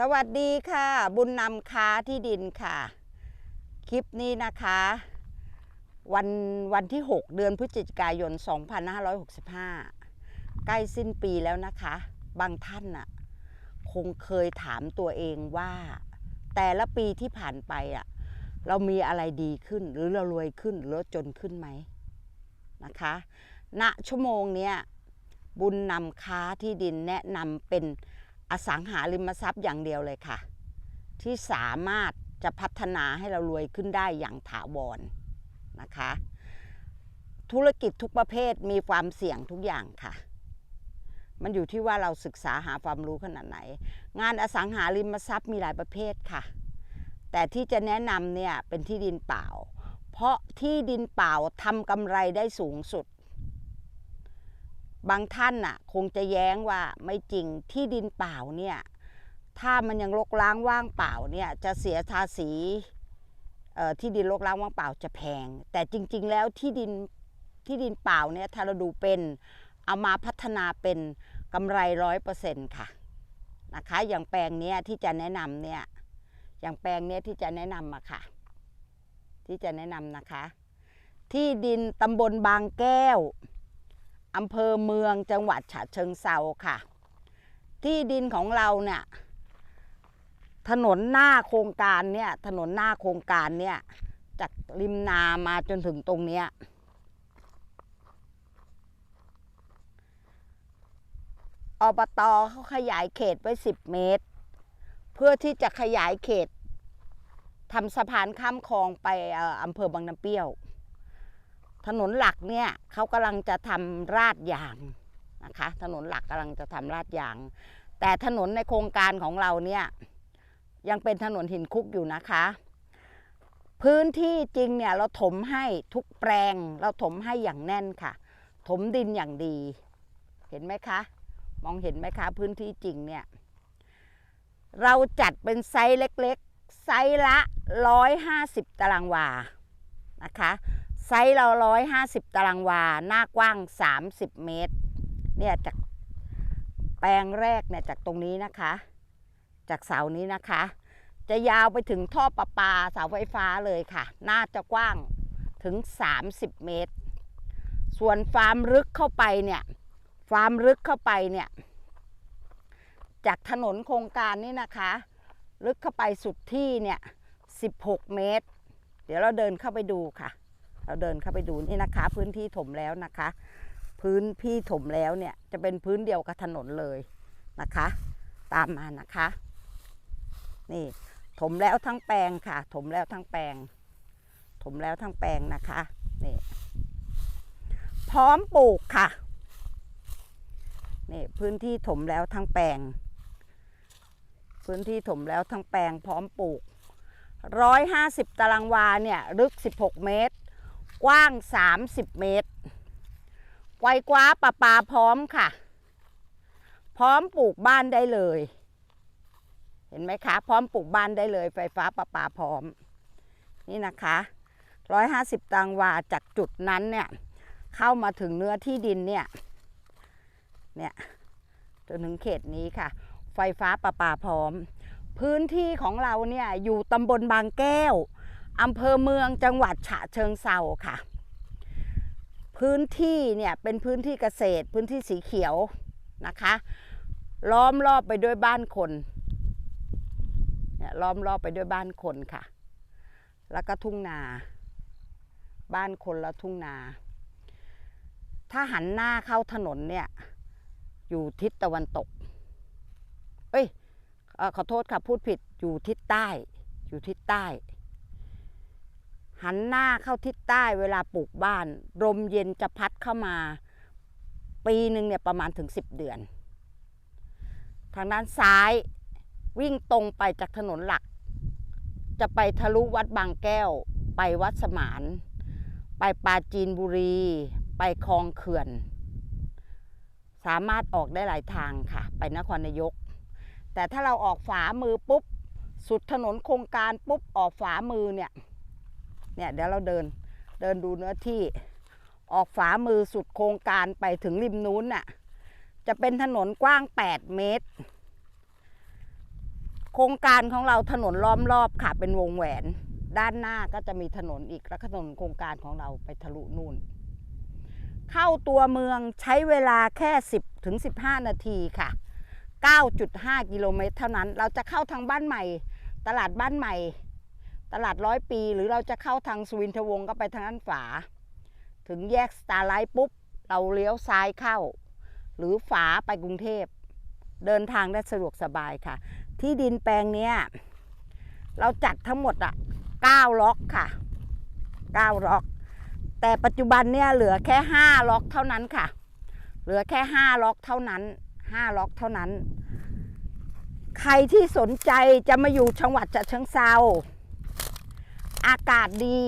สวัสดีค่ะ บุญนำค้าที่ดินค่ะ คลิปนี้นะคะ วันวันที่ 6 เดือนพฤศจิกายน 2565 ใกล้สิ้นปีแล้วนะคะ บางท่านน่ะ คงเคยถามตัวเองว่า แต่ละปีที่ผ่านไปอะเรามีอะไรดีขึ้นหรือเรารวยขึ้นหรือเราจนขึ้นไหมนะคะ ณชั่วโมงเนี้ยบุญนำค้าที่ดินแนะนำเป็น อสังหาริมทรัพย์อย่างเดียวเลยค่ะ ที่สามารถจะพัฒนาให้เรารวยขึ้นได้อย่างถาวรนะคะ ธุรกิจทุกประเภทมีความเสี่ยงทุกอย่างค่ะ มันอยู่ที่ว่าเราศึกษาหาความรู้ขนาดไหน งานอสังหาริมทรัพย์มีหลายประเภทค่ะ แต่ที่จะแนะนำเนี่ยเป็นที่ดินเปล่า เพราะที่ดินเปล่าทำกำไรได้สูงสุด บางท่านน่ะคงจะแย้งว่าไม่จริงที่ดินเปล่าเนี่ยถ้ามันยังรกร้างว่างเปล่าเนี่ยจะเสียภาษีเอ่อที่ดินรกร้างว่างเปล่าจะแพง แต่จริง ๆ แล้วที่ดินที่ดินเปล่าเนี่ยถ้าเราดูเป็นเอามาพัฒนาเป็นกำไรร้อยเปอร์เซ็นต์ค่ะนะคะอย่างแปลงเนี้ยที่จะแนะนำเนี่ยอย่างแปลงเนี้ยที่จะแนะนำมาค่ะ ที่จะแนะนำนะคะ ที่ดินตำบลบางแก้ว อำเภอเมืองจังหวัดฉะเชิงเซาค่ะ ที่ดินของเราเนี่ยถนนหน้าโครงการเนี่ยถนนหน้าโครงการเนี่ยจากริมนามาจนถึงตรงเนี้ยอบตเขาขยายเขตไว้ 10 เมตร เพื่อที่จะขยายเขตทำสะพานข้ามคลองไปเอ่ออำเภอบางน้ำเปรี้ยว ถนนหลักเนี่ยเขากำลังจะทำราดยางนะคะถนนหลักกำลังจะทำราดยาง แต่ถนนในโครงการของเราเนี่ยยังเป็นถนนหินคุกอยู่นะคะ พื้นที่จริงเนี่ยเราถมให้ทุกแปลงเราถมให้อย่างแน่นค่ะ ถมดินอย่างดี เห็นไหมคะ มองเห็นไหมคะ พื้นที่จริงเนี่ยเราจัดเป็นไซส์เล็กๆ ไซส์ละ 150 ตารางวานะคะ ไซส์เราร้อยห้าสิบตารางวา หน้ากว้าง30เมตร เนี่ยจากแปลงแรกเนี่ยจากตรงนี้นะคะ จากเสานี้นะคะ จะยาวไปถึงท่อประปาเสาไฟฟ้าเลยค่ะ น่าจะกว้างถึง 30 เมตร ส่วนฟาร์มลึกเข้าไปเนี่ย ฟาร์มลึกเข้าไปเนี่ย จากถนนโครงการนี่นะคะ ลึกเข้าไปสุดที่เนี่ย 16 เมตร เดี๋ยวเราเดินเข้าไปดูค่ะ เราเดินเข้าไปดูนี่นะคะ พื้นที่ถมแล้วนะคะ พื้นที่ถมแล้วเนี่ยจะเป็นพื้นเดียวกับถนนเลยนะคะ ตามมานะคะ นี่ถมแล้วทั้งแปลงค่ะ ถมแล้วทั้งแปลง ถมแล้วทั้งแปลงนะคะนี่พร้อมปลูกค่ะนี่พื้นที่ถมแล้วทั้งแปลง พื้นที่ถมแล้วทั้งแปลงพร้อมปลูกร้อยห้าสิบตารางวาเนี่ยลึก 16 เมตร กว้าง 30 เมตร ไกวกว้าประปาพร้อมค่ะ พร้อมปลูกบ้านได้เลย เห็นไหมคะ พร้อมปลูกบ้านได้เลย ไฟฟ้าประปาพร้อม นี่นะคะ 150ตารางวาจากจุดนั้นเนี่ยเข้ามาถึงเนื้อที่ดินเนี่ยเนี่ยจนถึงเขตนี้ค่ะ ไฟฟ้าประปาพร้อม พื้นที่ของเราเนี่ยอยู่ตำบลบางแก้ว อำเภอเมืองจังหวัดฉะเชิงเซาค่ะ พื้นที่เนี่ยเป็นพื้นที่เกษตร พื้นที่สีเขียวนะคะ ล้อมรอบไปด้วยบ้านคนเนี่ยล้อมรอบไปด้วยบ้านคนค่ะ แล้วก็ทุ่งนา บ้านคนแล้วทุ่งนา ถ้าหันหน้าเข้าถนนเนี่ยอยู่ทิศตะวันตก เอ้ยอขอโทษค่ะพูดผิดอยู่ทิศใต้ อยู่ทิศใต้ หันหน้าเข้าทิศใต้เวลาปลูกบ้านลมเย็นจะพัดเข้ามา ปีหนึ่งเนี่ยประมาณถึง 10 เดือน ทางด้านซ้ายวิ่งตรงไปจากถนนหลัก จะไปทะลุวัดบางแก้ว ไปวัดสมาน ไปปราจีนบุรี ไปคลองเขื่อน สามารถออกได้หลายทางค่ะ ไปนครนายก แต่ถ้าเราออกฝามือปุ๊บ สุดถนนโครงการปุ๊บออกฝามือเนี่ย เนี่ยเดี๋ยวเราเดินเดินดูเนื้อที่ ออกฝามือสุดโครงการไปถึงริมนู้นน่ะ จะเป็นถนนกว้าง 8 เมตร โครงการของเราถนนล้อมรอบค่ะเป็นวงแหวน ด้านหน้าก็จะมีถนนอีกแล้วก็ถนนโครงการของเราไปทะลุนู่น เข้าตัวเมืองใช้เวลาแค่ 10ถึง15 นาทีค่ะ 9.5 กิโลเมตรเท่านั้น เราจะเข้าทางบ้านใหม่ ตลาดบ้านใหม่ ตลาดร้อยปี หรือเราจะเข้าทางสุวินทวงศ์ก็ไปทางด้านฝา ถึงแยกสตาร์ไลท์ปุ๊บ เราเลี้ยวซ้ายเข้า หรือฝาไปกรุงเทพ เดินทางได้สะดวกสบายค่ะ ที่ดินแปลงเนี้ยเราจัดทั้งหมดอะ9ล็อกค่ะ 9 ล็อก แต่ปัจจุบันเนี่ยเหลือแค่ 5 ล็อกเท่านั้นค่ะ เหลือแค่ 5 ล็อกเท่านั้น 5 ล็อกเท่านั้น ใครที่สนใจจะมาอยู่จังหวัดฉะเชิงเซา อากาศดี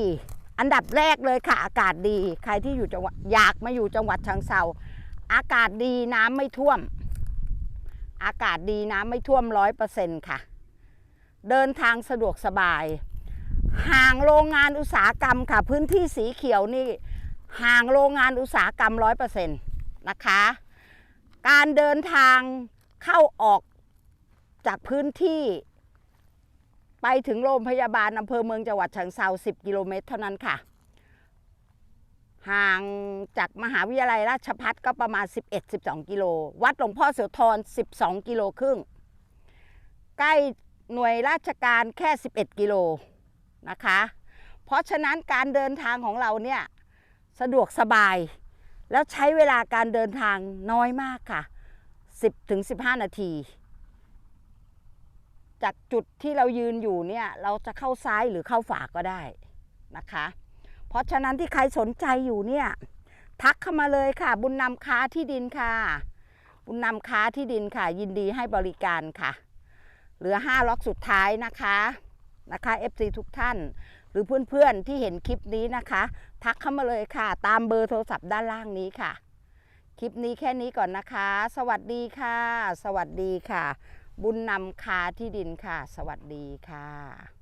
อันดับแรกเลยค่ะ อากาศดี ใครที่อยู่จังหวัดอยากมาอยู่จังหวัดชิงเซาอากาศดีน้ำไม่ท่วม อากาศดีน้ำไม่ท่วมร้อยเปอร์เซ็นต์ค่ะ เดินทางสะดวกสบาย ห่างโรงงานอุตสาหกรรมค่ะ พื้นที่สีเขียวนี่ห่างโรงงานอุตสาหกรรมร้อยเปอร์เซ็นต์นะคะ การเดินทางเข้าออกจากพื้นที่ ไปถึงโรงพยาบาลอำเภอเมืองจังหวัดฉะเชิงเซา10 กิโลเมตรเท่านั้นค่ะ ห่างจากมหาวิทยาลัยราชพัฒก็ประมาณ 11-12 กิโล วัดหลวงพ่อโสธร12 กิโลครึ่ง ใกล้หน่วยราชการแค่ 11 กิโลนะคะ เพราะฉะนั้นการเดินทางของเราเนี่ยสะดวกสบาย แล้วใช้เวลาการเดินทางน้อยมากค่ะ 10-15 นาที จากจุดที่เรายืนอยู่เนี่ยเราจะเข้าซ้ายหรือเข้าฝาก็ได้นะคะ เพราะฉะนั้นที่ใครสนใจอยู่เนี่ยทักเข้ามาเลยค่ะ บุญนำค้าที่ดินค่ะ บุญนำค้าที่ดินค่ะ ยินดีให้บริการค่ะ เหลือ 5 ล็อกสุดท้ายนะคะนะคะ FC ทุกท่าน หรือเพื่อนๆที่เห็นคลิปนี้นะคะ ทักเข้ามาเลยค่ะ ตามเบอร์โทรศัพท์ด้านล่างนี้ค่ะ คลิปนี้แค่นี้ก่อนนะคะ สวัสดีค่ะ สวัสดีค่ะ บุญนำคาที่ดินค่ะ สวัสดีค่ะ